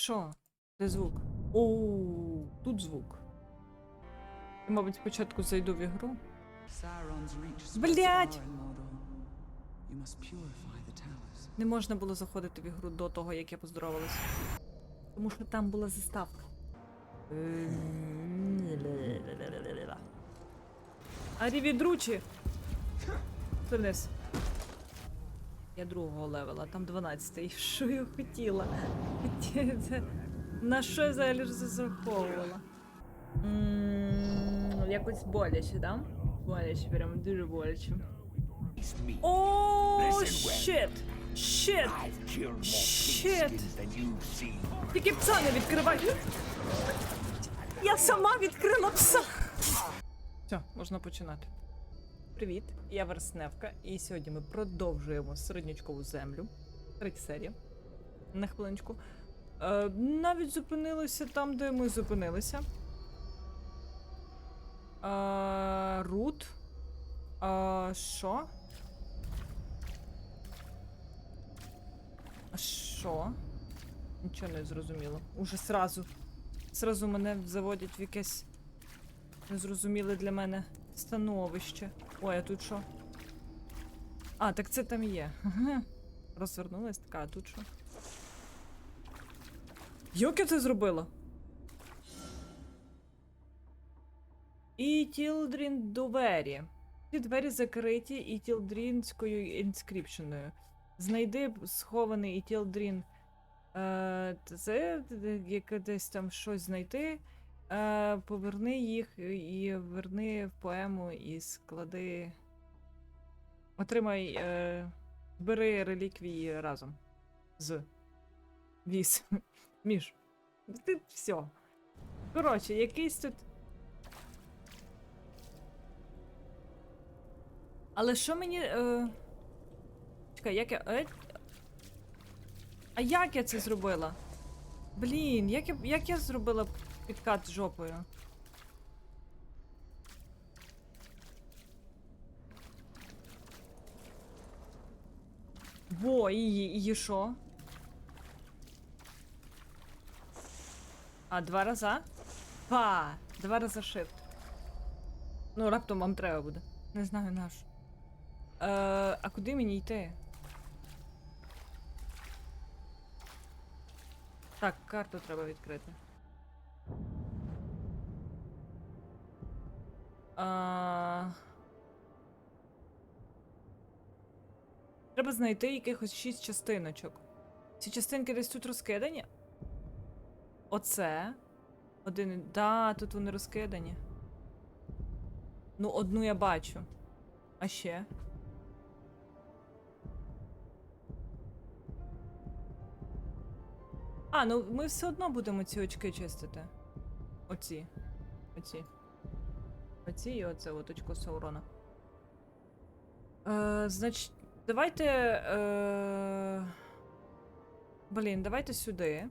Що? Де звук? Оу, тут звук. Я, мабуть, спочатку зайду в ігру. Towers. Не можна було заходити в ігру до того, як я поздоровалася. Тому що там була заставка. Арівідручі! Це вниз. Я другого левела, там 12-й. Що я хотіла? На що я взагалі ж Якось боляче, да? Боляче, прям дуже боляче. О, щит! Щит! Seen. Тільки пса не відкривай. Я сама відкрила пса. Все, можна починати. Привіт, я Версневка, і сьогодні ми продовжуємо середнячкову землю. Третя серія. На хвилиночку. Е, навіть зупинилися там, де ми зупинилися. Е, Рут. Е, Що? Що? Нічого не зрозуміло. Уже сразу. Сразу мене заводять в якесь незрозуміле для мене становище. Ой, а тут що? А, так це там є. Розвернулась така, а тут що? Я це зробила? І Тілдрін двері. Ці двері закриті і тілдрінською інскріпшеною. Знайди схований і тілдрін. Е, це як десь там щось знайти. Е, поверни їх і верни в поему і склади. Отримай. Е, бери реліквії разом. З. Віз. Між. Ти все. Коротше, якийсь тут. Але що мені. Е... Чекай, як я. Е... А як я це зробила? Блін, як я, як я зробила підкат жопою? Во, і, і що? А, два раza? Па! Два рази shift. Ну, раптом вам треба буде. Не знаю наш. Е, а куди мені йти? Так, карту треба відкрити. А... Треба знайти якихось шість частиночок. Ці частинки десь тут розкидані. Оце. Один. Да, тут вони розкидані. Ну, одну я бачу. А ще. А, ну ми все одно будемо ці очки чистити. Оці. Оці. Оці і оце от Саурона. Е, значить, давайте. Е... Блін, давайте сюди.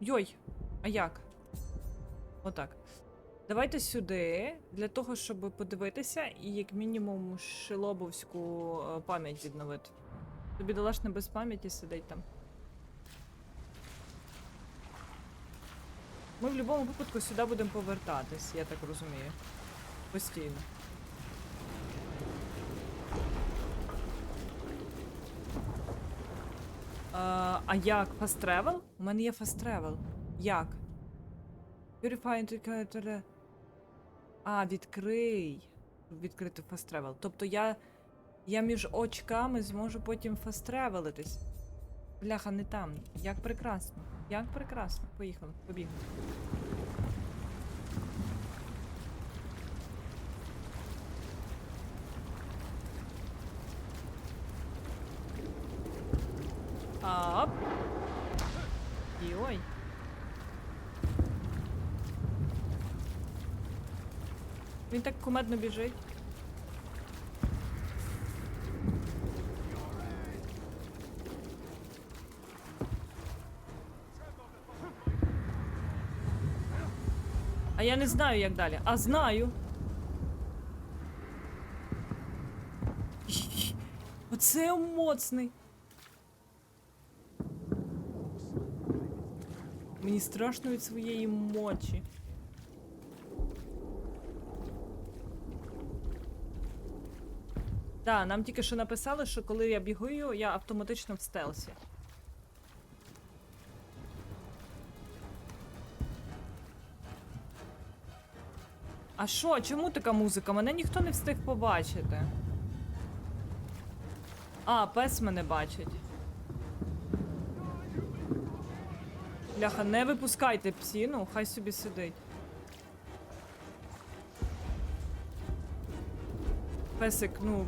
Йой! А як? Отак. Давайте сюди, для того, щоб подивитися і як мінімум шилобовську е, пам'ять відновити. Тобі далаш не без пам'яті сидить там. Ми в будь-якому випадку сюди будемо повертатись, я так розумію. Постійно. А, як? Fast travel? У мене є fast travel. Як? Purify into... А, відкрий. Відкрити fast travel. Тобто я. Я між очками зможу потім travelитись. Бляха, не там. Як прекрасно. Як прекрасно. Поїхали, побігли. Ап. І ой. Він так кумедно біжить. Я не знаю, як далі. А знаю. Оце моцний. Мені страшно від своєї мочі. Так, нам тільки що написали, що коли я бігаю, я автоматично в стелсі. А що, чому така музика? Мене ніхто не встиг побачити. А, пес мене бачить. Ляха, не випускайте псіну, хай собі сидить. Песик, ну.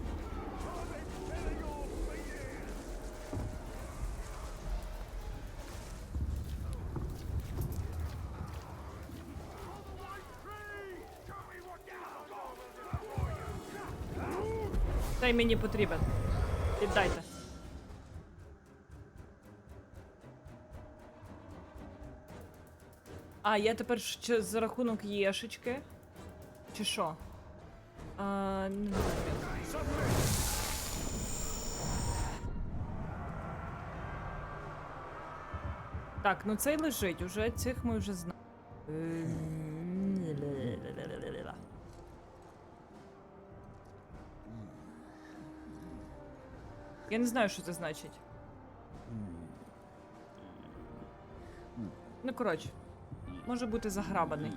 Дай мені потрібен. Віддайте. А, я тепер ще за рахунок єшечки. Чи що? А, не. Так, ну цей лежить, уже цих ми вже знаємо. Я не знаю, що це значить. Ну, коротше, може бути заграбаний.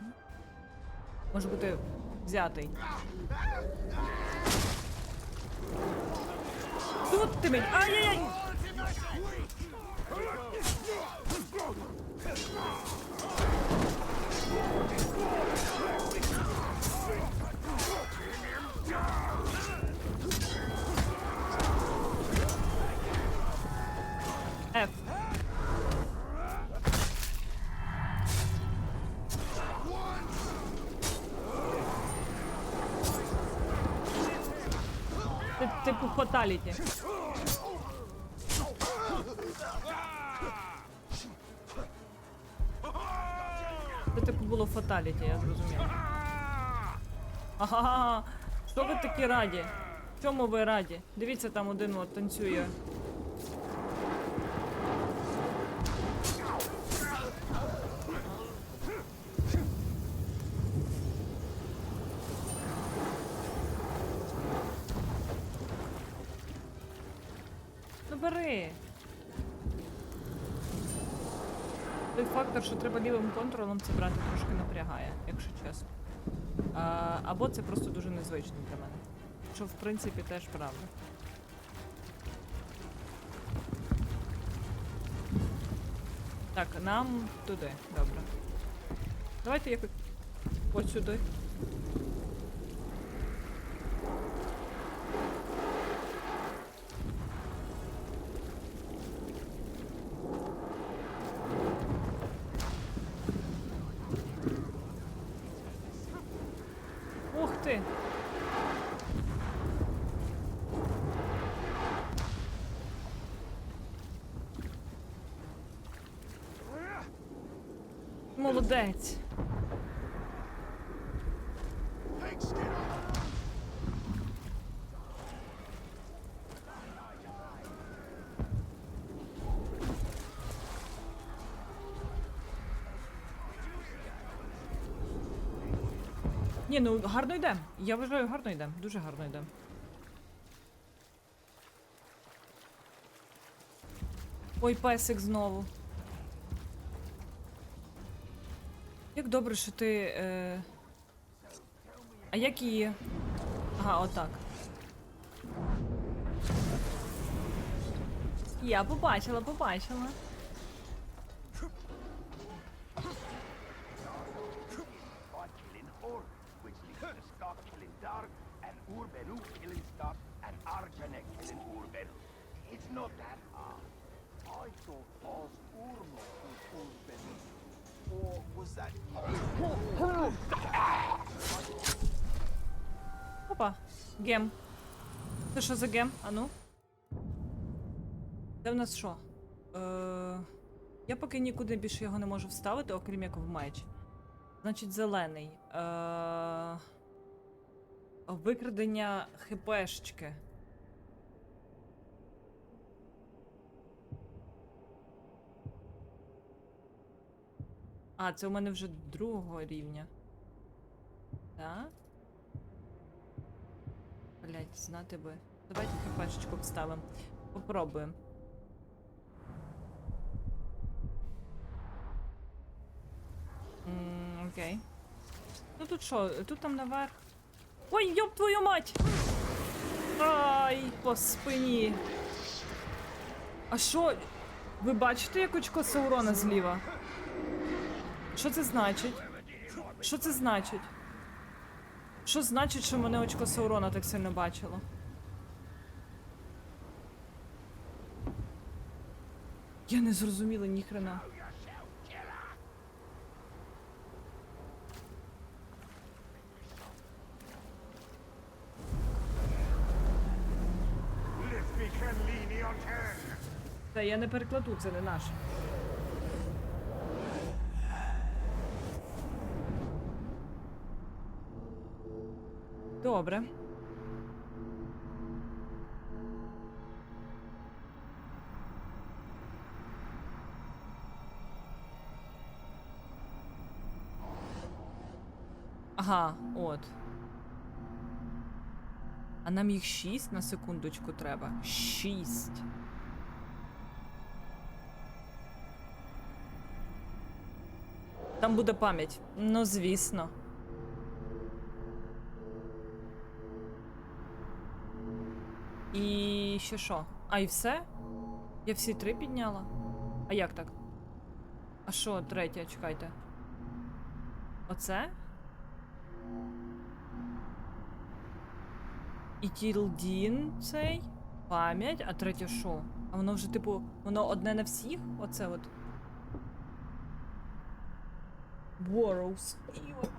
Може бути взятий. Тут ти мені. Ай-яй-яй! Типу фаталіті. Це типу було фаталіті, я зрозумів. Ага, що ви такі раді? В Чому ви раді? Дивіться, там один от танцює. Ну бери. Той фактор, що треба лівим контролем це брати трошки напрягає, якщо чесно. А, або це просто дуже незвично для мене. Що в принципі теж правда. Так, нам туди, добре. Давайте якось ось сюди. Ух ти! Молодець. Ні, ну гарно йдемо. Я вважаю, гарно йдемо. Дуже гарно йдемо. Ой, песик знову. Як добре, що ти. Е... А як її? Ага, отак. Я побачила, побачила. It's not that hard. I thought Oz Опа, гем. Це що за гем? А ну? Це в нас що? Е... Я поки нікуди більше його не можу вставити, окрім як в меч. Значить, зелений. Е... Викрадення хпшечки. А, це у мене вже другого рівня. Так? Блять, знати би. Давайте кафешечку вставимо. Попробуємо. М, Окей. Ну тут що? Тут там наверх. Ой, йоп твою мать! Ай, по спині. А що? Ви бачите, як очко Саурона зліва? Що це значить? Що це значить? Що значить, що мене очко Саурона так сильно бачило? Я не зрозуміла ніхрена. Та я не перекладу, це не наше. Добре. Ага, от. А нам їх шість на секундочку треба. Шість. Там буде пам'ять. Ну, звісно. І ще що? А і все? Я всі три підняла? А як так? А що, третє, чекайте. Оце? І Тілдін цей? Пам'ять, а третє що? А воно вже, типу, воно одне на всіх? Оце от. Burrows. І от.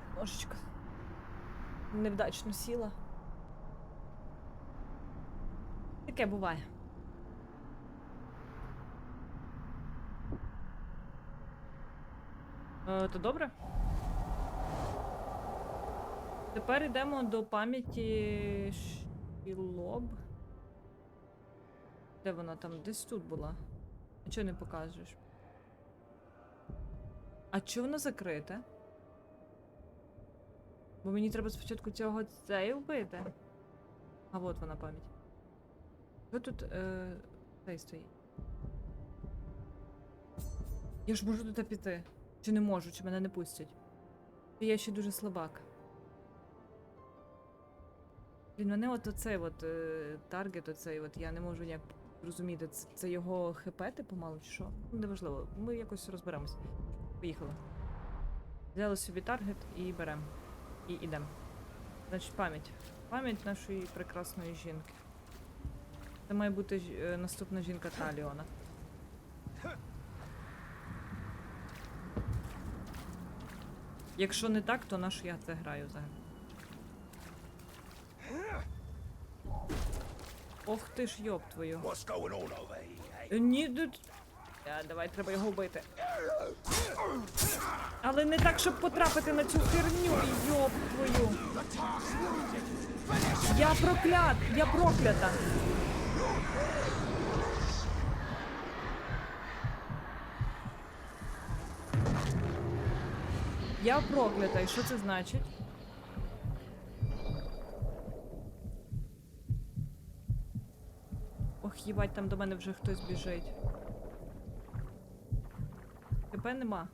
Невдачно сіла. Таке буває. Е, то добре? Тепер йдемо до пам'яті Шілоб. Де вона там? Десь тут була. А чого не покажеш? А чого воно закрите? Бо мені треба спочатку цього цей вбити. А от вона пам'ять. Що тут е, цей стоїть? Я ж можу туди піти. Чи не можу, чи мене не пустять. Я ще дуже слабак. Він мене от оцей от е, таргет, оцей от я не можу ніяк зрозуміти, це, це його хп типу мало чи що? Ну, неважливо, ми якось розберемось. Поїхали. Взяли собі таргет і беремо. І йдемо. Значить, пам'ять. Пам'ять нашої прекрасної жінки. Це має бути е, наступна жінка Таліона. Якщо не так, то на що я це граю взагалі? Ох ти ж йоб твою. Е, Ні, тут. Е, давай, треба його вбити. Але не так, щоб потрапити на цю херню, йоб твою. Я проклят! Я проклята! Я проклята, і що це значить? Ох, їбать, там до мене вже хтось біжить. Тебе нема.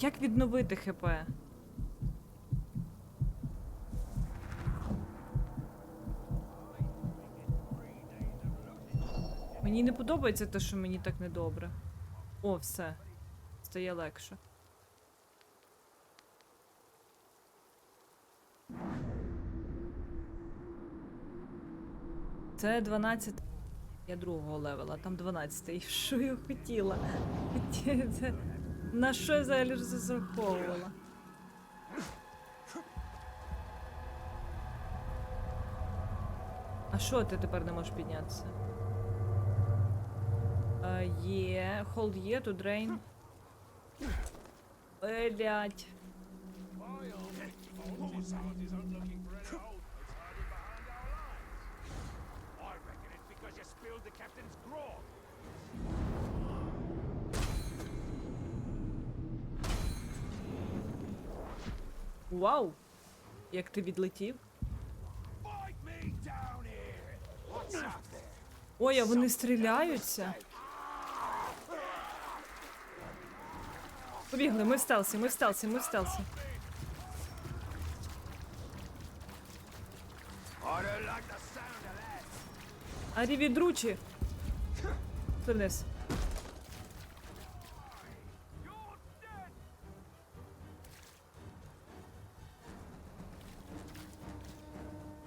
Як відновити ХП? Мені не подобається те, що мені так недобре. О, все. Стає легше. Це 12. Я другого левела, там 12. Що я хотіла? Це- На що я взагалі розраховувала? А що ти тепер не можеш піднятися? Because you spilled the captain's grog. Вау! Як ти відлетів? Ой, а вони стріляються. Побігли, ми в стелсі, ми в стелсі, ми в стелсі. Арівідручі! Вниз.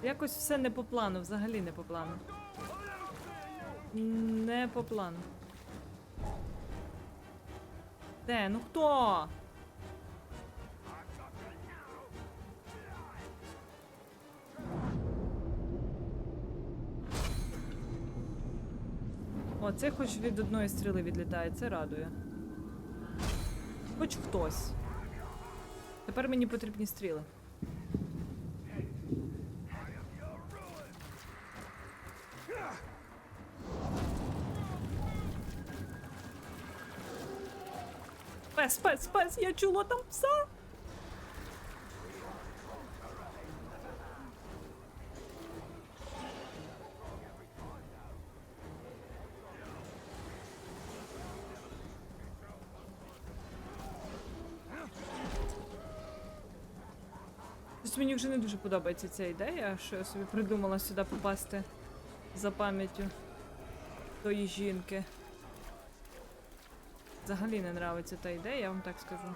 Якось все не по плану, взагалі не по плану. Не по плану. Де? Ну хто? О, це хоч від одної стріли відлітає, це радує. Хоч хтось. Тепер мені потрібні стріли. Пес, пес, пес, я чула там пса. Мені вже не дуже подобається ця ідея, що я собі придумала сюди попасти за пам'яттю тої жінки. Взагалі не нравиться та ідея, я вам так скажу.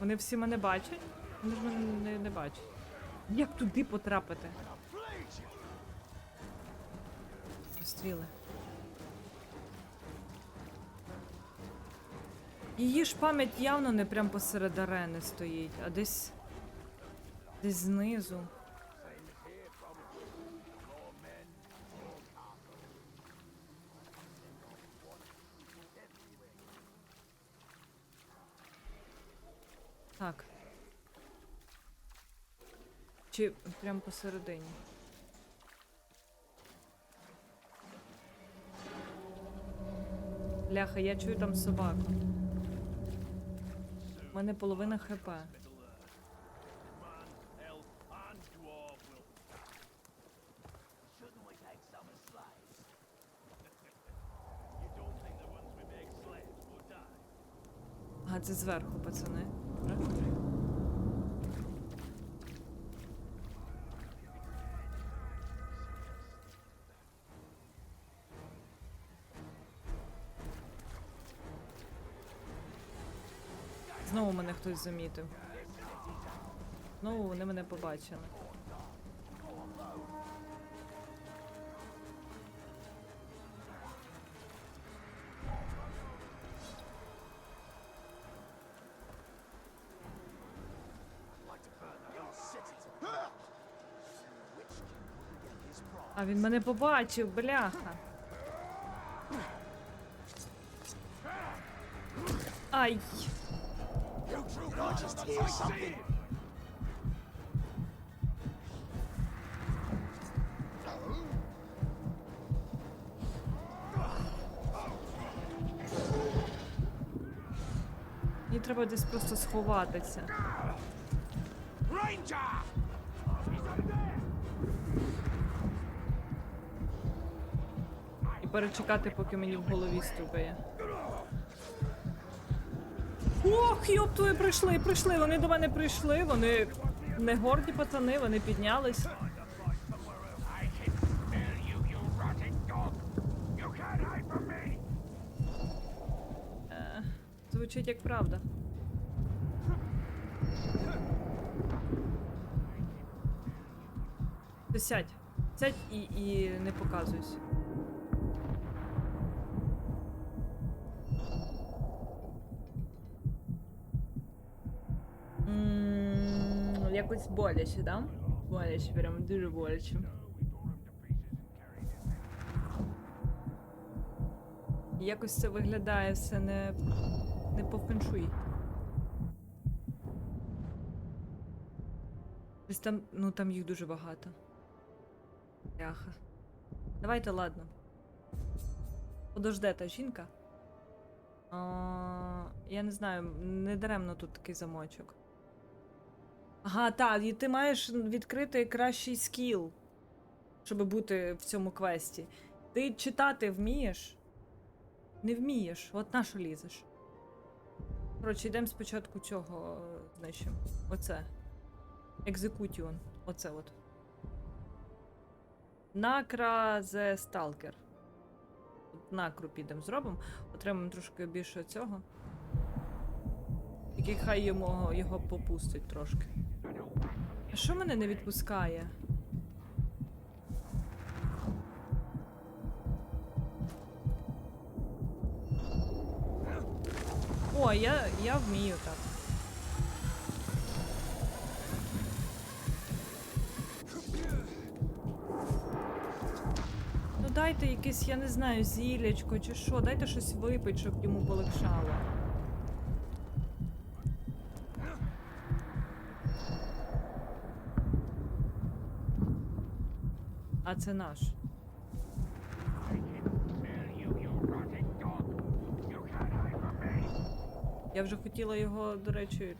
Вони всі мене бачать? Вони ж мене не, не бачать. Як туди потрапити? Стріли. Її ж пам'ять явно не прям посеред арени стоїть, а десь. Десь знизу. Так. Чи прям посередині? Ляха, я чую там собаку. У мене половина хп. Це зверху, пацани. Знову мене хтось замітив. Знову вони мене побачили. А він мене побачив, бляха. Ай. Мені треба десь просто сховатися. Ranger! Перечекати, поки мені в голові стукає. Ох, йоп твої прийшли, прийшли, вони до мене прийшли, вони не горді пацани, вони піднялись. Е, звучить як правда. Сядь. Сядь і, і не показуйся. Якось боляче, да? Боляче, прям дуже боляче. Якось це виглядає все не, не по феншуй. Там, ну там їх дуже багато. Яха. Давайте, ладно. Подожде та жінка. А, я не знаю, не даремно тут такий замочок. Ага, так, і ти маєш відкрити кращий скіл, щоб бути в цьому квесті. Ти читати вмієш? Не вмієш, от на що лізеш. Коротше, йдемо спочатку цього знищимо. Оце. Екзекутіон. Оце от. Накра Stalker. От Накру підемо зробимо. Отримаємо трошки більше цього. Тільки хай йому його попустить трошки. А що мене не відпускає? О, я, я вмію так. Ну дайте якесь, я не знаю, зілячко чи що, дайте щось випити, щоб йому полегшало. А це наш. Я вже хотіла його, до речі.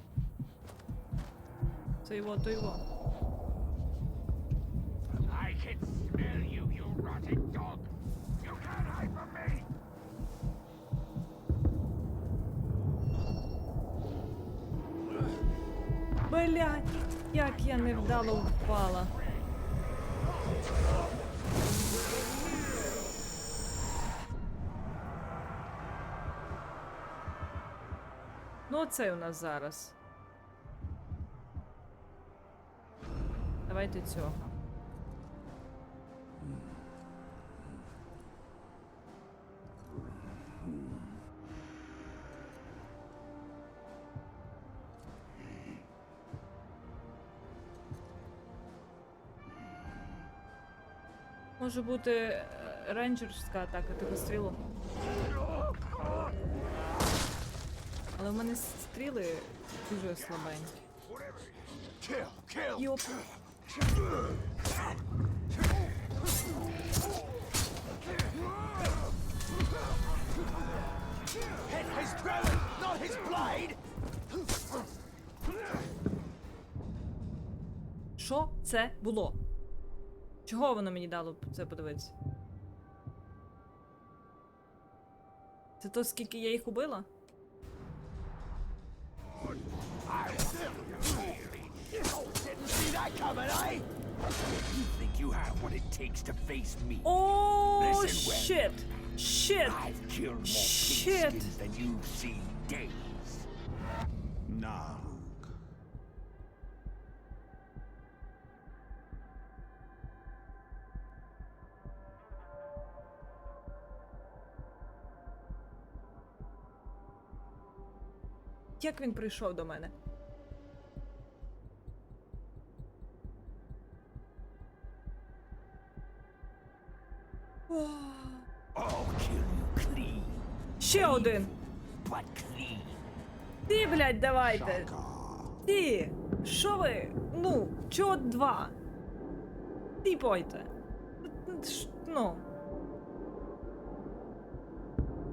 Це його, то його. Блять, як я невдало впала. Оце у нас зараз. Давайте цього. Може бути е, рейнджерська атака, типу стрілу. Але в мене стріли дуже слабенькі. Йоп. Hit his dwelling, not his blade. Що це було? Чого воно мені дало це подивитися? Це то, скільки я їх убила? You think you have what it takes to face me? О, Listen well. щит! Щит! I've killed more Shit. pigskins than you've seen days. Nah. Як він прийшов до мене? Один! Ти, блядь, давайте! Ти! Що ви? Ну, чого два? Ти пойте. Ну.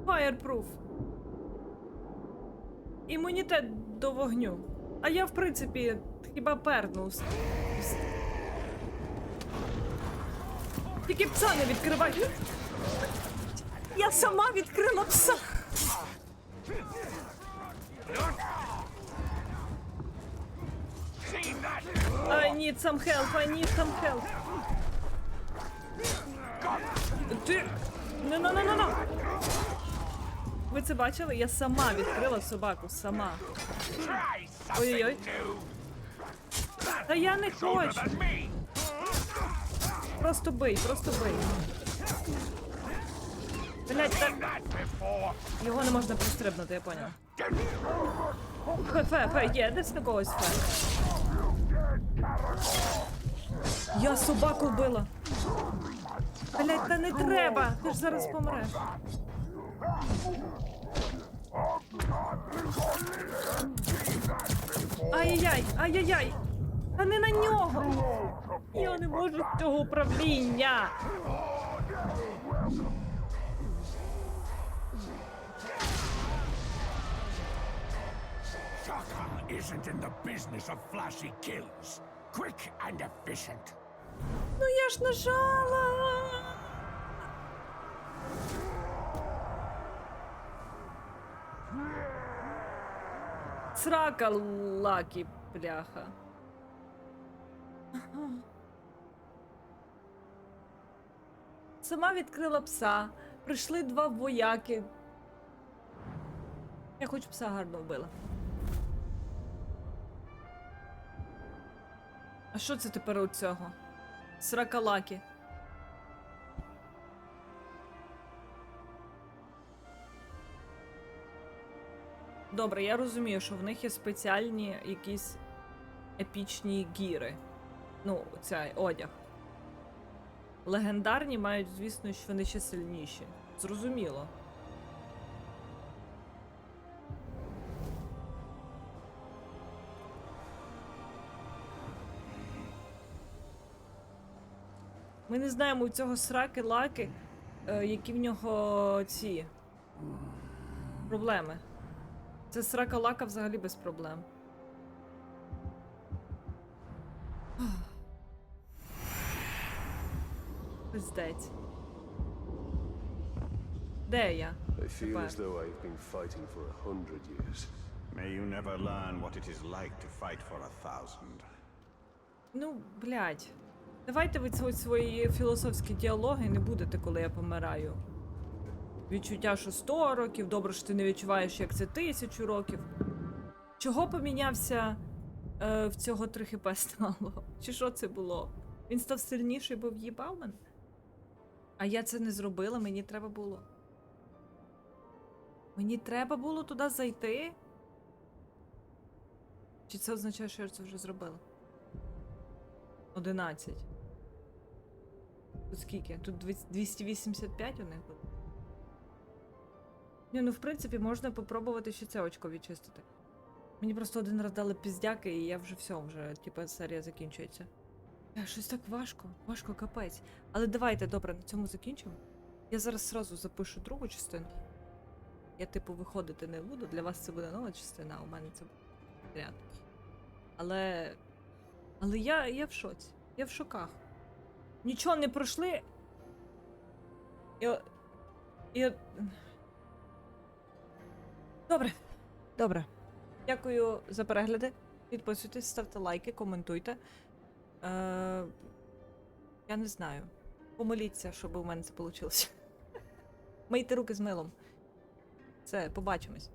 Fireproof. Імунітет до вогню. А я, в принципі, хіба перну. з- з- Тільки пса не відкривай. Я сама відкрила пса. I need some help, I need some help. Ти. Не на на на на Ви це бачили? Я сама відкрила собаку, сама. Ой-ой-ой. Та я не хочу. Просто бий, просто бий. Блять, та That before. його не можна пристрибнути, я поняла. Фе, фе, є десь на когось фе. Я собаку вбила. Блять, та не треба. Ти ж зараз помреш. Ай-яй-яй, ай-яй-яй. Та не на нього. Я не можу цього управління. Isn't in the business of flashy kills. Quick and efficient. Ну я ж нажала. Срака лакі, бляха. Сама відкрила пса. Прийшли два вояки. Я хоч пса гарно вбила. Що це тепер у цього? Сракалаки. Добре, я розумію, що в них є спеціальні якісь епічні гіри. Ну, цей одяг. Легендарні мають, звісно, що вони ще сильніші. Зрозуміло. Ми не знаємо у цього сраки лаки, е, які в нього ці проблеми. Це срака лака взагалі без проблем. Пиздець. Де я? Тепер. as though I've been fighting for a hundred years. May you never learn what it is like to fight for a thousand. Ну, блядь. Давайте ви ці свої філософські діалоги не будете, коли я помираю. Відчуття, що 100 років, добре, що ти не відчуваєш, як це тисячу років. Чого помінявся е, в цього 3 хп? Чи що це було? Він став сильніший, бо в'їбав мене? А я це не зробила, мені треба було. Мені треба було туди зайти? Чи це означає, що я це вже зробила? 11. Тут скільки? Тут 285 у них тут. Ні, ну в принципі можна попробувати ще це очко відчистити. Мені просто один раз дали піздяки, і я вже все, вже, типа, серія закінчується. Е, Щось так важко, важко капець. Але давайте, добре, на цьому закінчимо. Я зараз сразу запишу другу частину. Я, типу, виходити не буду. Для вас це буде нова частина, а у мене це буде ряд. Але. Але я, я в шоці. Я в шоках. Нічого не пройшли. І... І... Добре. Добре. Дякую за перегляди. Підписуйтесь, ставте лайки, коментуйте. Е... Я не знаю. Помоліться, щоб у мене це вийшло. Мийте руки з милом. Все, побачимось.